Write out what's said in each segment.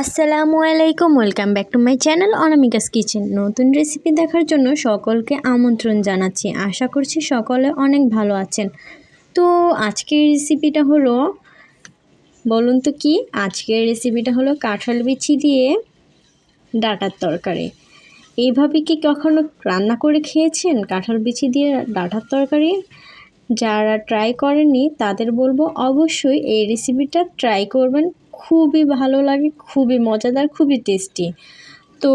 আসসালামু আলাইকুম, welcome back to my channel Anamika's kitchen. নতুন রেসিপি দেখার জন্য সকলকে আমন্ত্রণ জানাচ্ছি। আশা করছি সকলে অনেক ভালো আছেন। তো আজকের রেসিপিটা হলো, বলুন তো কি? আজকের রেসিপিটা হলো কাঁঠাল বিচি দিয়ে ডাটার তরকারি। এইভাবে কি কখনো রান্না করে খেয়েছেন কাঁঠাল বিচি দিয়ে ডাটার তরকারি? যারা ট্রাই করেনি তাদের বলব অবশ্যই এই রেসিপিটা ট্রাই করবেন। খুবই ভালো লাগে, খুবই মজাদার, খুবই টেস্টি তো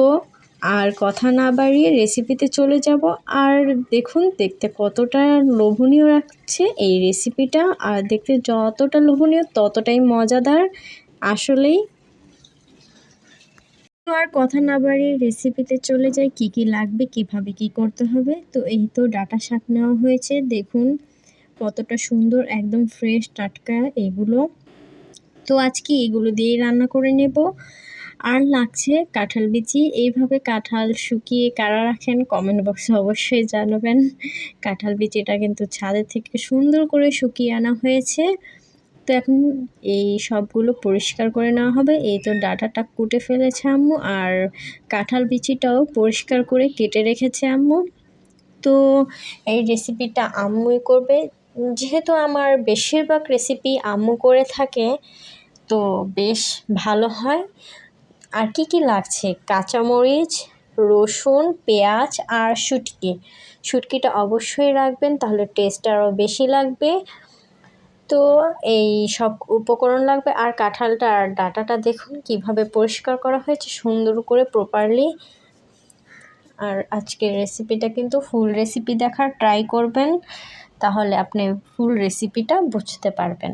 আর কথা না বাড়িয়ে রেসিপিতে চলে যাব। আর দেখুন, দেখতে কতটা লোভনীয় রাখছে এই রেসিপিটা আর দেখতে যতটা লোভনীয়, ততটাই মজাদার। আসলেই তো আর কথা না বাড়িয়ে রেসিপিতে চলে যাই, কি কি লাগবে, কীভাবে কি করতে হবে। তো এই তো ডাটা শাক নেওয়া হয়েছে। দেখুন, কতটা সুন্দর, একদম ফ্রেশ টাটকা এগুলো। তো আজকে এগুলো দিয়েই রান্না করে নেব। আর লাগছে কাঁঠাল বিচি। এইভাবে কাঁঠাল শুকিয়ে কারা রাখেন কমেন্ট বক্সে অবশ্যই জানাবেন। কাঁঠাল বিচিটা কিন্তু ছাদের থেকে সুন্দর করে শুকিয়ে আনা হয়েছে। তো এখন এই সবগুলো পরিষ্কার করে নেওয়া হবে। এই তো ডাটাটা কুটে ফেলেছে আম্মু। আর কাঁঠাল বিচিটাও পরিষ্কার করে কেটে রেখেছে আম্মু। তো এই রেসিপিটা আম্মুই করবে। যেহেতু আমার বেশিরভাগ রেসিপি আম্মু করে থাকে তো বেশ ভালো হয়। আর কি কি লাগছে? কাঁচামরিচ, রসুন, পেঁয়াজ আর শুটকি। শুটকিটা অবশ্যই রাখবেন, তাহলে টেস্ট আরও বেশি লাগবে। তো এই সব উপকরণ লাগবে। আর কাঁঠালটা আর ডাটাটা দেখুন, কীভাবে পরিষ্কার করা হয়েছে, সুন্দর করে প্রপারলি আর আজকের রেসিপিটা কিন্তু ফুল রেসিপি দেখার ট্রাই করবেন, তাহলে আপনি ফুল রেসিপিটা বুঝতে পারবেন।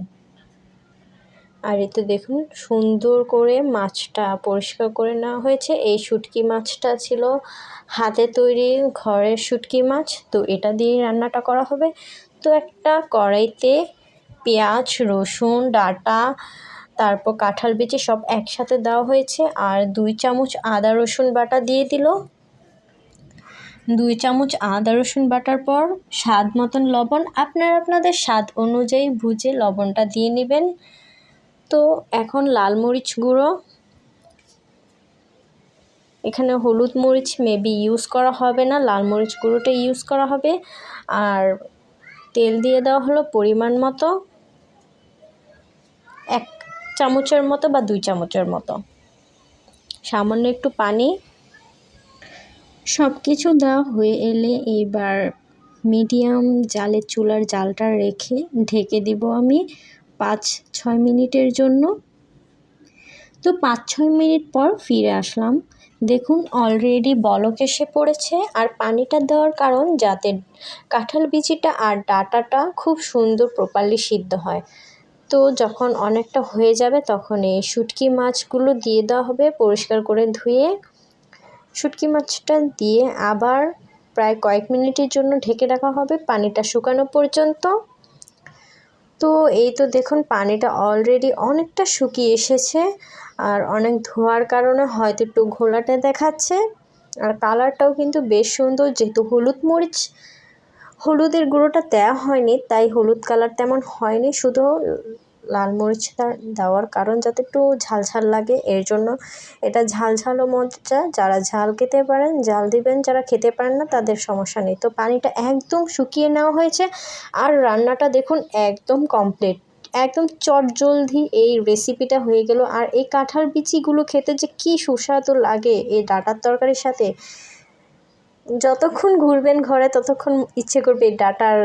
আর এতে দেখুন, সুন্দর করে মাছটা পরিষ্কার করে নেওয়া হয়েছে। এই শুটকি মাছটা ছিল হাতে তৈরি ঘরের শুটকি মাছ, তো এটা দিয়ে রান্নাটা করা হবে। তো একটা কড়াইতে পেঁয়াজ, রসুন, ডাটা, তারপর কাঁঠাল বিচি সব একসাথে দেওয়া হয়েছে আর দুই চামচ আদা, রসুন বাটা দিয়ে দিল। দুই চামচ আদা, রসুন বাটার পর স্বাদ মতন লবণ, আপনারা আপনাদের স্বাদ অনুযায়ী ভুজে লবণটা দিয়ে নেবেন। তো এখন লাল মরিচ গুঁড়ো, এখানে হলুদ মরিচ মেবি ইউজ করা হবে না, লাল মরিচ গুঁড়োটা ইউজ করা হবে। আর তেল দিয়ে দেওয়া হলো পরিমাণ মতো, এক চামচের মতো বা দুই চামচের মতো। সামান্য একটু পানি। সব কিছু দেওয়া হয়ে এলে এবার মিডিয়াম জালের চুলার জালটা রেখে ঢেকে দিব আমি। পাঁচ ছয় মিনিটের জন্য। তো পাঁচ ছয় মিনিট পর ফিরে আসলাম। দেখুন অলরেডি বলক এসে পড়েছে আর পানিটা দেওয়ার কারণ যাতে কাঁঠাল বিচিটা আর ডাটাটা খুব সুন্দর প্রপারলি সিদ্ধ হয়। তো যখন অনেকটা হয়ে যাবে তখন এই শুটকি মাছগুলো দিয়ে দেওয়া হবে পরিষ্কার করে ধুয়ে। শুটকি মাছটা দিয়ে আবার প্রায় কয়েক মিনিটের জন্য ঢেকে রাখা হবে পানিটা শুকানো পর্যন্ত। তো এই তো দেখুন, পানিটা অলরেডি অনেকটা শুকিয়ে এসেছে। আর অনেক ধোয়ার কারণে হয়তো একটু ঘোলাটে দেখাচ্ছে। আর কালারটাও কিন্তু বেশ সুন্দর, যেহেতু হলুদ মরিচ, হলুদের গুঁড়োটা দেওয়া হয়নি, তাই হলুদ কালার তেমন হয়নি। শুধু লাল মরিচটা দেওয়ার কারণ যাতে একটু ঝাল ঝাল লাগে। এর জন্য এটা ঝাল ঝালও মজা যারা ঝাল খেতে পারেন, ঝাল দিবেন, যারা খেতে পারেন না তাদের সমস্যা নেই। তো পানিটা একদম শুকিয়ে নেওয়া হয়েছে আর রান্নাটা দেখুন একদম কমপ্লিট। একদম চটজলদি এই রেসিপিটা হয়ে গেল। আর এই কাঁঠাল বিচিগুলো খেতে যে কী সুস্বাদু লাগে এই ডাটার তরকারির সাথে। যতক্ষণ ঘুরবেন ঘরে, ততক্ষণ ইচ্ছে করবে এই ডাটার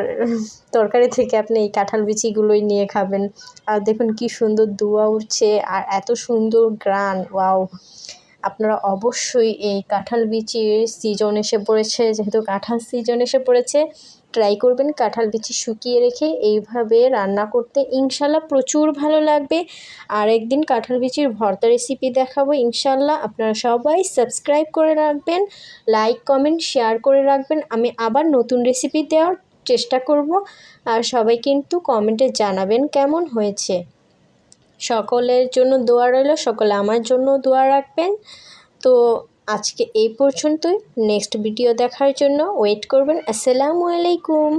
তরকারি থেকে আপনি এই কাঁঠাল বিচিগুলোই নিয়ে খাবেন। আর দেখুন কি সুন্দর দুয়া উঠছে, আর এত সুন্দর গ্রান, ওয়াও। আপনারা অবশ্যই এই কাঁঠাল বিচির সিজন এসে পড়েছে, যেহেতু কাঁঠাল সিজন এসে পড়েছে ট্রাই করবেন, কাঁঠাল বিচি শুকিয়ে রেখে এইভাবে রান্না করতে ইনশাল্লাহ প্রচুর ভালো লাগবে। আর একদিন কাঁঠাল বিচির ভর্তা রেসিপি দেখাবো ইনশাল্লাহ। আপনারা সবাই সাবস্ক্রাইব করে রাখবেন লাইক কমেন্ট শেয়ার করে রাখবেন। আমি আবার নতুন রেসিপি দেওয়ার চেষ্টা করব। আর সবাই কিন্তু কমেন্টে জানাবেন কেমন হয়েছে। সকলের জন্য দোয়া রইল, সকলে আমার জন্য দোয়া রাখবেন। তো আজকে এই পর্যন্তই। নেক্সট ভিডিও দেখার জন্য ওয়েট করবেন। আসসালামু আলাইকুম